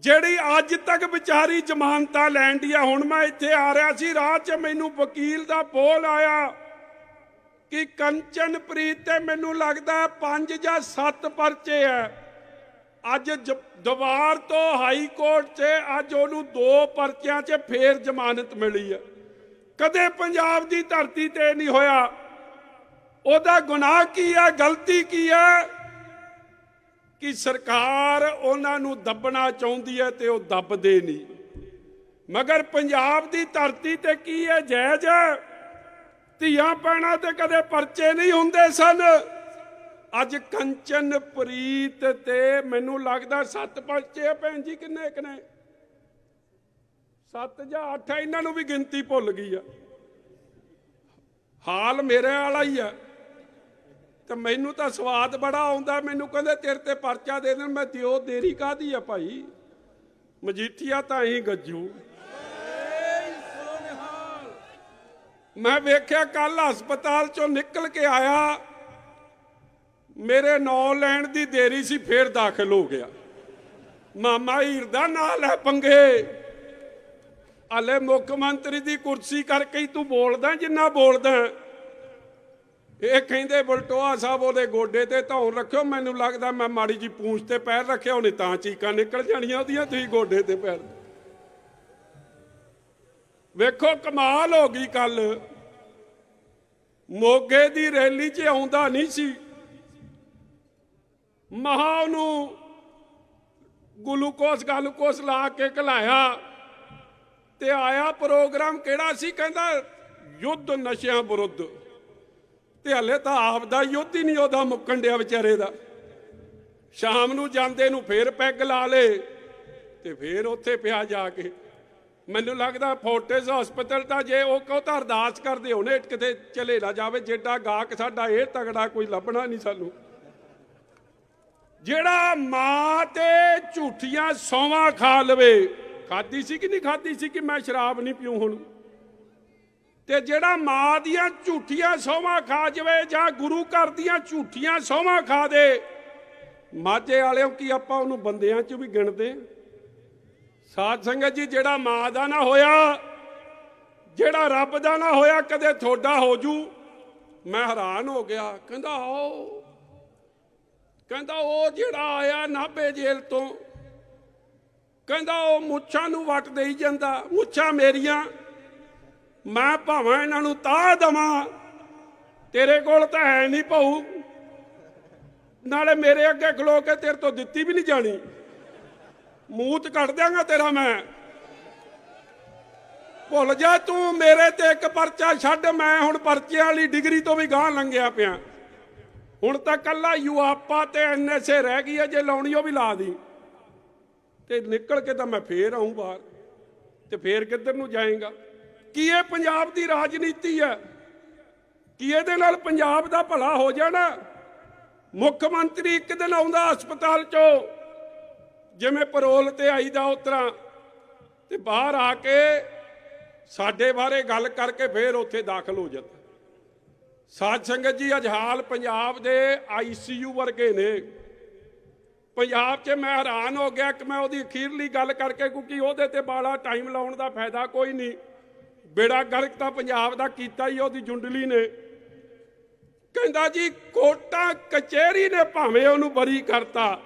ਜਿਹੜੀ ਅੱਜ ਤੱਕ ਵਿਚਾਰੀ ਜ਼ਮਾਨਤਾਂ ਲੈਣ ਦੀ ਆ, ਹੁਣ ਮੈਂ ਇੱਥੇ ਆ ਰਿਹਾ ਸੀ ਰਾਹ 'ਚ ਮੈਨੂੰ ਵਕੀਲ ਦਾ ਫੋਨ ਆਇਆ ਕਿ ਕੰਚਨਪ੍ਰੀਤ ਤੇ ਮੈਨੂੰ ਲੱਗਦਾ ਪੰਜ ਜਾਂ ਸੱਤ ਪਰਚੇ ਆ। ਅੱਜ ਜ- ਦੀਵਾਰ ਤੋਂ ਹਾਈ ਕੋਰਟ 'ਚ ਅੱਜ ਉਹਨੂੰ ਦੋ ਪਰਚਿਆਂ 'ਚ ਫੇਰ ਜ਼ਮਾਨਤ ਮਿਲੀ ਆ। ਕਦੇ ਪੰਜਾਬ ਦੀ ਧਰਤੀ ਤੇ ਨਹੀਂ ਹੋਇਆ। ਉਹਦਾ ਗੁਨਾਹ ਕੀ ਹੈ ਗਲਤੀ ਕੀ ਹੈ ਕਿ ਸਰਕਾਰ ਉਹਨਾਂ ਨੂੰ ਦੱਬਣਾ ਚਾਹੁੰਦੀ ਹੈ ਤੇ ਉਹ ਦੱਬਦੇ ਨਹੀਂ। ਮਗਰ ਪੰਜਾਬ ਦੀ ਧਰਤੀ ਤੇ ਕੀ ਹੈ? ਜਾਇਜ਼ ਧੀਆਂ ਪੈਣਾ ਤੇ ਕਦੇ ਪਰਚੇ ਨਹੀਂ ਹੁੰਦੇ ਸਨ। ਅੱਜ ਕੰਚਨ ਪ੍ਰੀਤ ਤੇ ਮੈਨੂੰ ਲੱਗਦਾ ਸੱਤ ਪਰਚੇ ਭੈਣ ਜੀ, ਕਿੰਨੇ ਕਿੰਨੇ ਸੱਤ ਜਾਂ ਅੱਠ ਇਹਨਾਂ ਨੂੰ ਵੀ ਗਿਣਤੀ ਭੁੱਲ ਗਈ ਆ। ਹਾਲ ਮੇਰੇ ਵਾਲਾ ਹੀ ਆ। ਤੇ ਮੈਨੂੰ ਤਾਂ ਸਵਾਦ ਬੜਾ ਆਉਂਦਾ, ਮੈਨੂੰ ਕਹਿੰਦੇ ਤੇਰੇ ਤੇ ਪਰਚਾ ਦੇ ਦੇਣ, ਮੈਂ ਦਿਓ ਦੇਰੀ ਕਾਦੀ ਆ ਭਾਈ? ਮਜੀਠੀਆ ਤਾਂ ਹੀ ਗੱਜੂ। ਮੈਂ ਵੇਖਿਆ ਕੱਲ ਹਸਪਤਾਲ ਚੋਂ ਨਿਕਲ ਕੇ ਆਇਆ, ਮੇਰੇ ਨਾਂ ਲੈਣ ਦੀ ਦੇਰੀ ਸੀ, ਫੇਰ ਦਾਖਲ ਹੋ ਗਿਆ। ਮਾਮਾ ਹੀਰ ਦਾ ਨਾਂ ਲੈ ਪੰਗੇ। ਹਲੇ ਮੁੱਖ ਮੰਤਰੀ ਦੀ ਕੁਰਸੀ ਕਰਕੇ ਹੀ ਤੂੰ ਬੋਲਦਾ, ਜਿੰਨਾ ਬੋਲਦਾ। ਇਹ ਕਹਿੰਦੇ ਬਲਟੋਆ ਸਾਹਿਬ ਉਹਦੇ ਗੋਡੇ ਤੇ ਧੌਣ ਰੱਖਿਓ, ਮੈਨੂੰ ਲੱਗਦਾ ਮੈਂ ਮਾੜੀ ਜੀ ਪੂੰਛ ਤੇ ਪੈਰ ਰੱਖਿਆ, ਉਹਨੇ ਤਾਂ ਚੀਕਾਂ ਨਿਕਲ ਜਾਣੀਆਂ ਉਹਦੀਆਂ, ਤੁਸੀਂ ਗੋਡੇ ਤੇ ਪੈਰ ਵੇਖੋ, ਕਮਾਲ ਹੋ ਗਈ ਕੱਲ ਮੋਗੇ ਦੀ ਰੈਲੀ 'ਚ ਆਉਂਦਾ ਨਹੀਂ ਸੀ। ਮਹਾ ਨੂੰ ਗਲੂਕੋਸ ਗਲੂਕੋਸ ਲਾ ਕੇ ਘਲਾਇਆ ਤੇ ਆਇਆ ਪ੍ਰੋਗਰਾਮ ਕਿਹੜਾ ਸੀ? ਕਹਿੰਦਾ, ਯੁੱਧ ਨਸ਼ਿਆਂ ਵਿਰੁੱਧ। ਤੇ ਹਲੇ ਤਾਂ ਆਪ ਦਾ ਯੁੱਧ ਹੀ ਨਹੀਂ ਉਹਦਾ ਮੁੱਕਣ ਡਿਆ ਵਿਚਾਰੇ ਦਾ। ਸ਼ਾਮ ਨੂੰ ਜਾਂਦੇ ਨੂੰ ਫੇਰ ਪੈਗ ਲਾ ਲੇ ਤੇ ਫੇਰ ਉੱਥੇ ਪਿਆ ਜਾ ਕੇ। ਮੈਨੂੰ ਲੱਗਦਾ ਫੋਰਟਿਸ ਹਸਪੀਟਲ ਤਾਂ ਜੇ ਉਹ ਕਹੋ ਤਾਂ ਅਰਦਾਸ ਕਰਦੇ ਹੋਣੇ ਕਿਤੇ ਚਲੇ ਨਾ ਜਾਵੇ, ਜਿੱਡਾ ਗਾਹਕ ਸਾਡਾ ਇਹ ਤਗੜਾ ਕੋਈ ਲੱਭਣਾ ਨਹੀਂ ਸਾਨੂੰ। ਜਿਹੜਾ ਮਾਂ ਤੇ ਝੂਠੀਆਂ ਸੌਵਾਂ ਖਾ ਲਵੇ ਖਾਦੀ ਸੀ ਕਿ ਨਹੀਂ ਖਾਦੀ ਸੀ ਕਿ ਮੈਂ ਸ਼ਰਾਬ ਨਹੀਂ ਪੀਉ ਹੁਣ? ਤੇ ਜਿਹੜਾ ਮਾਂ ਦੀਆਂ ਝੂਠੀਆਂ ਸੋਹਾਂ ਖਾ ਜਵੇ ਜਾਂ ਗੁਰੂ ਘਰ ਦੀਆਂ ਝੂਠੀਆਂ ਸੌਵਾਂ ਖਾ ਦੇ, ਮਾਝੇ ਵਾਲਿਓ ਕੀ ਆਪਾਂ ਉਹਨੂੰ ਬੰਦਿਆਂ 'ਚ ਵੀ ਗਿਣਦੇ? ਸਾਧ ਸੰਗਤ ਜੀ, ਜਿਹੜਾ ਮਾਂ ਦਾ ਨਾ ਹੋਇਆ, ਜਿਹੜਾ ਰੱਬ ਦਾ ਨਾ ਹੋਇਆ, ਕਦੇ ਥੋੜਾ ਹੋ ਜੂ। ਮੈਂ ਹੈਰਾਨ ਹੋ ਗਿਆ, ਕਹਿੰਦਾ ਆਓ, ਕਹਿੰਦਾ ਉਹ ਜਿਹੜਾ ਆਇਆ ਨਾਭੇ ਜੇਲ੍ਹ ਤੋਂ, ਕਹਿੰਦਾ ਉਹ ਮੁੱਛਾਂ ਨੂੰ ਵੱਟ ਦੇਈ ਜਾਂਦਾ, ਮੁੱਛਾਂ ਮੇਰੀਆਂ। ਮੈਂ ਭਾਵੇਂ ਇਹਨਾਂ ਨੂੰ ਤਾਹ ਦਵਾਂ, ਤੇਰੇ ਕੋਲ ਤਾਂ ਹੈ ਨਹੀਂ ਭਾਊ। ਨਾਲੇ ਮੇਰੇ ਅੱਗੇ ਖਲੋ ਕੇ ਤੇਰੇ ਤੋਂ ਦਿੱਤੀ ਵੀ ਨਹੀਂ ਜਾਣੀ। ਮੂੰਹ ਤੇ ਕੱਢ ਦਿਆਂਗਾ ਤੇਰਾ ਮੈਂ। ਭੁੱਲ ਜਾ ਤੂੰ, ਮੇਰੇ ਤੇ ਇੱਕ ਪਰਚਾ ਛੱਡ, ਮੈਂ ਹੁਣ ਪਰਚਿਆਂ ਵਾਲੀ ਡਿਗਰੀ ਤੋਂ ਵੀ ਗਾਂ ਲੰਘਿਆ ਪਿਆ। ਹੁਣ ਤਾਂ ਕੱਲਾ ਯੂਆਪਾ ਤੇ ਐਨਐਸਏ ਰਹਿ ਗਈ ਹੈ ਜੇ ਲਾਉਣੀ ਉਹ ਵੀ ਲਾ ਦੀ। ਤੇ ਨਿਕਲ ਕੇ ਤਾਂ ਮੈਂ ਫੇਰ ਆਉਂ ਬਾਹਰ, ਤੇ ਫੇਰ ਕਿੱਧਰ ਨੂੰ ਜਾਏਗਾ? ਕੀ ਇਹ ਪੰਜਾਬ ਦੀ ਰਾਜਨੀਤੀ ਹੈ? ਕੀ ਇਹਦੇ ਨਾਲ ਪੰਜਾਬ ਦਾ ਭਲਾ ਹੋ ਜਾਣਾ? ਮੁੱਖ ਮੰਤਰੀ ਇੱਕ ਦਿਨ ਆਉਂਦਾ ਹਸਪਤਾਲ ਚੋਂ, ਜਿਵੇਂ ਪਰੋਲ ਤੇ ਆਈਦਾ ਉਤਰਾ ਤੇ ਬਾਹਰ ਆ ਕੇ ਸਾਡੇ ਬਾਰੇ ਗੱਲ ਕਰਕੇ ਫੇਰ ਉੱਥੇ ਦਾਖਲ ਹੋ ਜਾਂਦਾ। ਸਾਧ ਸੰਗਤ ਜੀ, ਅੱਜ ਹਾਲ ਪੰਜਾਬ ਦੇ ਆਈਸੀਯੂ ਵਰਗੇ ਨੇ। ਪੰਜਾਬ 'ਚ ਮੈਂ ਹੈਰਾਨ ਹੋ ਗਿਆ ਕਿ ਮੈਂ ਉਹਦੀ ਅਖੀਰਲੀ ਗੱਲ ਕਰਕੇ ਕਿਉਂਕਿ ਉਹਦੇ ਤੇ ਬਾਲਾ ਟਾਈਮ ਲਾਉਣ ਦਾ ਫਾਇਦਾ ਕੋਈ ਨਹੀਂ। ਬੇੜਾ ਗਰਕ ਤਾਂ ਪੰਜਾਬ ਦਾ ਕੀਤਾ ਹੀ ਉਹਦੀ ਜੁੰਡਲੀ ਨੇ। ਕਹਿੰਦਾ ਜੀ, ਕੋਟਾ, ਕਚਹਿਰੀ ਨੇ ਭਾਵੇਂ ਉਹਨੂੰ ਬਰੀ ਕਰਤਾ।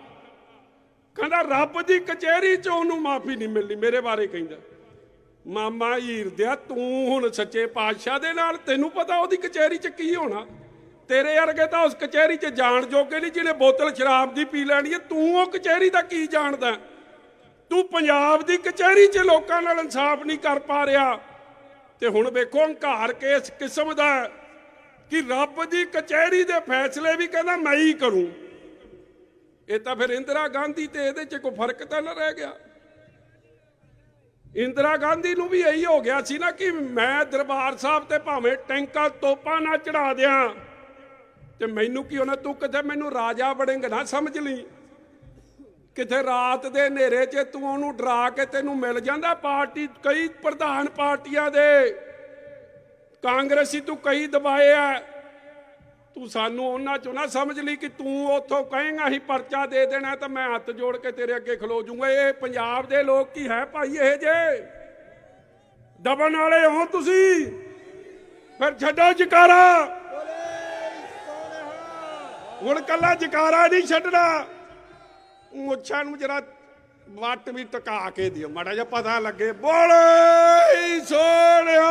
ਕਹਿੰਦਾ ਰੱਬ ਦੀ ਕਚਹਿਰੀ 'ਚ ਉਹਨੂੰ ਮਾਫੀ ਨਹੀਂ ਮਿਲਣੀ ਮੇਰੇ ਬਾਰੇ ਕਹਿੰਦਾ। ਮਾਮਾ ਹੀਰ ਤੂੰ ਹੁਣ ਸੱਚੇ ਪਾਤਸ਼ਾਹ ਦੇ ਨਾਲ ਤੈਨੂੰ ਪਤਾ ਉਹਦੀ ਕਚਹਿਰੀ 'ਚ ਕੀ ਹੋਣਾ। ਤੇਰੇ ਵਰਗੇ ਤਾਂ ਉਸ ਕਚਹਿਰੀ 'ਚ ਜਾਣ ਜੋਗੇ ਨਹੀਂ, ਜਿਹਨੇ ਬੋਤਲ ਸ਼ਰਾਬ ਦੀ ਪੀ ਲੈਣੀ ਹੈ, ਤੂੰ ਉਹ ਕਚਹਿਰੀ ਦਾ ਕੀ ਜਾਣਦਾ? ਤੂੰ ਪੰਜਾਬ ਦੀ ਕਚਹਿਰੀ 'ਚ ਲੋਕਾਂ ਨਾਲ ਇਨਸਾਫ ਨਹੀਂ ਕਰ ਪਾ ਰਿਹਾ। ਤੇ ਹੁਣ ਵੇਖੋ ਹੰਕਾਰ ਕੇਸ ਕਿਸਮ ਦਾ ਕਿ ਰੱਬ ਦੀ ਕਚਹਿਰੀ ਦੇ ਫੈਸਲੇ ਵੀ ਕਹਿੰਦਾ ਮੈਂ ਹੀ ਕਰੂੰ। ਇਹ ਤਾਂ ਫਿਰ ਇੰਦਰਾ ਗਾਂਧੀ ਤੇ ਇਹਦੇ 'ਚ ਕੋਈ ਫ਼ਰਕ ਤਾਂ ਨਾ ਰਹਿ ਗਿਆ। ਇੰਦਰਾ ਗਾਂਧੀ ਨੂੰ ਵੀ ਇਹੀ ਹੋ ਗਿਆ ਸੀ ਨਾ ਕਿ ਮੈਂ ਦਰਬਾਰ ਸਾਹਿਬ ਤੇ ਭਾਵੇਂ ਟੈਂਕਾਂ ਤੋਪਾਂ ਨਾ ਚੜਾ ਦਿਆਂ ਤੇ ਮੈਨੂੰ ਕੀ ਹੋਣਾ, ਤੂੰ ਕਿਤੇ ਮੈਨੂੰ ਰਾਜਾ ਬਣੇਂਗਾ ਨਾ ਸਮਝ ਲਈ। ਕਿਤੇ ਰਾਤ ਦੇ ਹਨੇਰੇ 'ਚ ਤੂੰ ਉਹਨੂੰ ਡਰਾ ਕੇ ਤੈਨੂੰ ਮਿਲ ਜਾਂਦਾ ਪਾਰਟੀ ਕਈ ਪ੍ਰਧਾਨ ਪਾਰਟੀਆਂ ਦੇ। ਕਾਂਗਰਸੀ ਤੂੰ ਕਈ ਦਬਾਏ ਆ ਤੂੰ ਸਾਨੂੰ ਉਹਨਾਂ ਚੋਂ ਨਾ ਸਮਝ ਲਈ ਕਿ ਤੂੰ ਉੱਥੋਂ ਕਹੇਂਗਾ ਹੀ ਪਰਚਾ ਦੇ ਦੇਣਾ ਤਾਂ ਮੈਂ ਹੱਥ ਜੋੜ ਕੇ ਤੇਰੇ ਅੱਗੇ ਖਲੋ ਜਾਊਂਗਾ ਇਹ ਪੰਜਾਬ ਦੇ ਲੋਕ ਕੀ ਹੈ ਭਾਈ ਇਹ ਜੇ? ਦਬਣ ਵਾਲੇ ਹੋ ਤੁਸੀਂ? ਫਿਰ ਛੱਡੋ ਜਕਾਰਾ। ਹੁਣ ਕੱਲਾ ਜਕਾਰਾ ਨਹੀਂ ਛੱਡਣਾ। ਮੁੱਛਾਂ ਨੂੰ ਜਰਾ ਵੱਟ ਵੀ ਟਕਾ ਕੇ ਦਿਓ। ਮਾੜਾ ਜਿਹਾ ਪਤਾ ਲੱਗੇ ਬੋਲੇ ਸੋਹਣਿਆ